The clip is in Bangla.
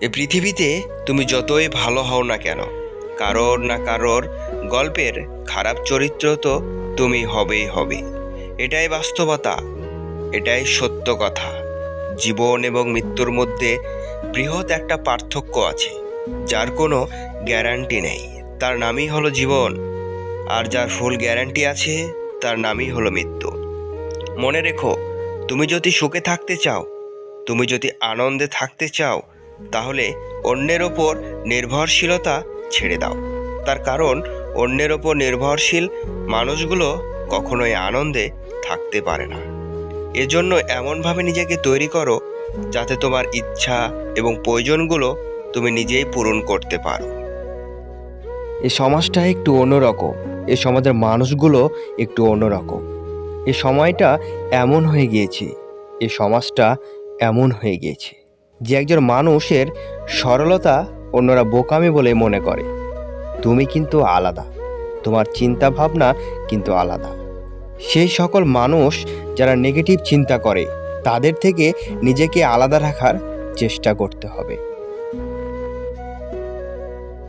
এ পৃথিবীতে তুমি যতই ভালো হও না কেন, কারোর না কারোর গল্পের খারাপ চরিত্র তো তুমি হবেই হবে। এটাই বাস্তবতা, এটাই সত্য কথা। জীবন এবং মৃত্যুর মধ্যে বৃহৎ একটা পার্থক্য আছে, যার কোনো গ্যারান্টি নেই। তার নামই হলো জীবন, আর যার ফুল গ্যারান্টি আছে, তার নামই হলো মৃত্যু। মনে রেখো, তুমি যদি সুখে থাকতে চাও, তুমি যদি আনন্দে থাকতে চাও তাহলে অন্যের ওপর নির্ভরশীলতা ছেড়ে দাও। তার কারণ, অন্যের ওপর নির্ভরশীল মানুষগুলো কখনোই আনন্দে থাকতে পারে না। এজন্য এমনভাবে নিজেকে তৈরি করো যাতে তোমার ইচ্ছা এবং প্রয়োজনগুলো তুমি নিজেই পূরণ করতে পারো। এই সমাজটা একটু অন্যরকম, এ সমাজের মানুষগুলো একটু অন্যরকম। এ সময়টা এমন হয়ে গিয়েছে, এ সমাজটা এমন হয়ে গিয়েছে। যে একজন মানুষের সরলতা অন্যরা বোকামি বলে মনে করে। তুমি কিন্তু আলাদা। তোমার চিন্তা ভাবনা কিন্তু আলাদা। সেই সকল মানুষ যারা নেগেটিভ চিন্তা করে, তাদের থেকে নিজেকে আলাদা রাখার চেষ্টা করতে হবে।